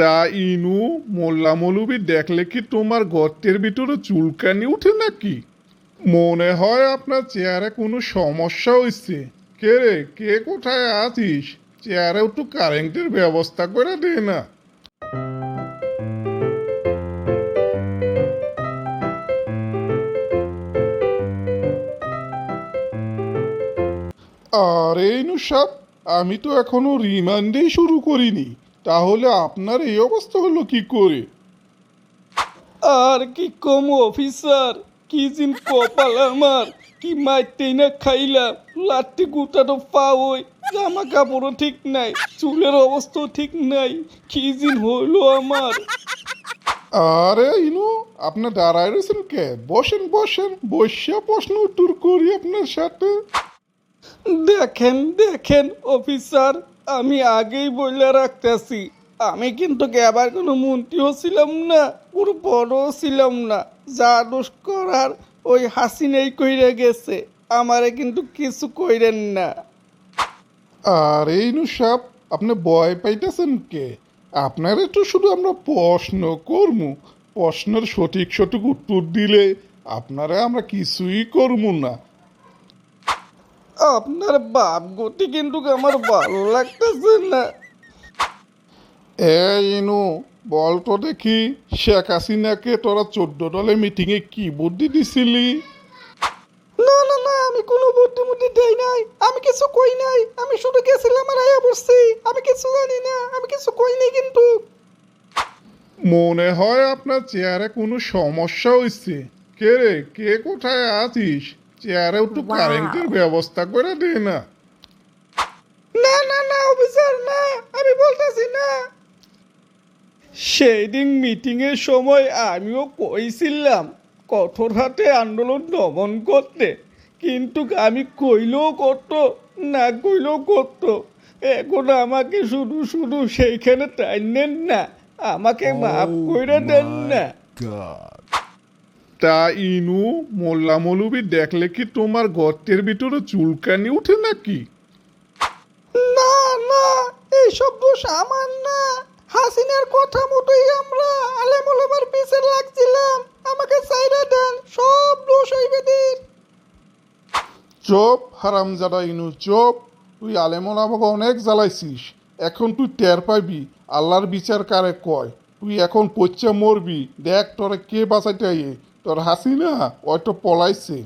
তা ইনু মোল্লা মৌলবি দেখলে কি তোমার গর্তের ভিতরে চুলকানি উঠে নাকি? মনে হয় আপনার চেয়ারে কোনো সমস্যা হয়েছে কে রে, কে কোথায় আছিস? চেয়ারে একটু কারেন্টের ব্যবস্থা করে দে না। আরে ইনু সাহ আমি তো এখনও রিমান্ডেই শুরু করিনি। তাহলে আপনার এই অবস্থা হলো কি করে? আর কি কম অফিসার? কি জিন কপাল আমার? কি মাইতেই না খাইলাম? লাঠি গুটানো পাওই জামা কাপড়ও ঠিক নাই চুলের অবস্থাও ঠিক নাই কি জিন হইল আমার? আরে ইনু আপনি দাঁড়ায় রয়েছেন কে? বসেন বসেন বসিয়া প্রশ্ন উত্তর করি আপনার সাথে। দেখেন দেখেন অফিসার। আমি আগেই বলে রাখতেছি। আমি কিন্তু আবার কোনো মন্ত্রীও ছিলাম না কোনো বড়ও ছিলাম না। যা দোষ করার ওই হাসিনাই কইরে গেছে, আমারে কিন্তু কিছু কইরেন না। আরে ইনু সাহ আপনি ভয় পাইতেছেন কে? আপনার তো শুধু আমরা প্রশ্ন করমু। প্রশ্নের সঠিক সঠিক উত্তর দিলে আপনারা আমরা কিছুই করমু না। আপনার বাপ গতি কিন্তু আমার ভালো লাগতেছে না। এ ইনু বল তো দেখি শেখ হাসিনাকে তোরা চোদ্দ দলে মিটিংয়ে কি বুদ্ধি দিছিলি? না না না আমি কোনো বুদ্ধি মুদ্ধি দেই নাই। আমি কিছু কই নাই। আমি শুধু গেছিলাম আর আয়া বসছি। আমি কিছু জানি না। আমি কিছু কই নাই কিন্তু। মনে হয় আপনার চেয়ারে কোনো সমস্যা হয়েছে কে রে? কে কোথায় আছিস? চেয়ারে একটু কারেন্টের ব্যবস্থা করে দে না। না না না অফিসার না আমি বলতেছি না। সেই দিন মিটিংয়ের সময় আমিও কইছিলাম কঠোর হাতে আন্দোলন দমন করতে। কিন্তু আমি কইলেও করতো না কইলেও করতো। এখন আমাকে শুধু শুধু সেইখানে টাইনেন না আমাকে মাফ করে দেন না। তা ইনু মোল্লা মৌলবি দেখলে কি তোমার গর্তের ভিতরে চুলকানি উঠে নাকি? না না এইসব দোষ আমার না। হাসিনার কথা মতোই আমরা আলেমুলামার পিছে লাগছিলাম। আমাকে সাইরা দেন সব দোষ হইবে দিন চোপ হারামজাদা ইনু চোপ তুই আলেমন আমাকে অনেক জ্বালাইছিস। এখন তুই টের পাবি আল্লাহর বিচার কারে কয়। তুই এখন পচ্চা মরবি। দেখ তোরে কে বাঁচাইতে তোর হাসি না হয়তো পলাইছে।